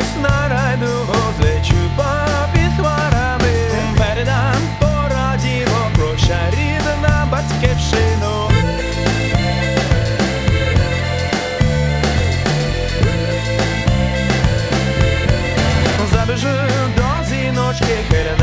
весна райдуго злечу під хмарами. Передам порадіво, прощай рідна батьківщину. Забежу до зіночки, хиля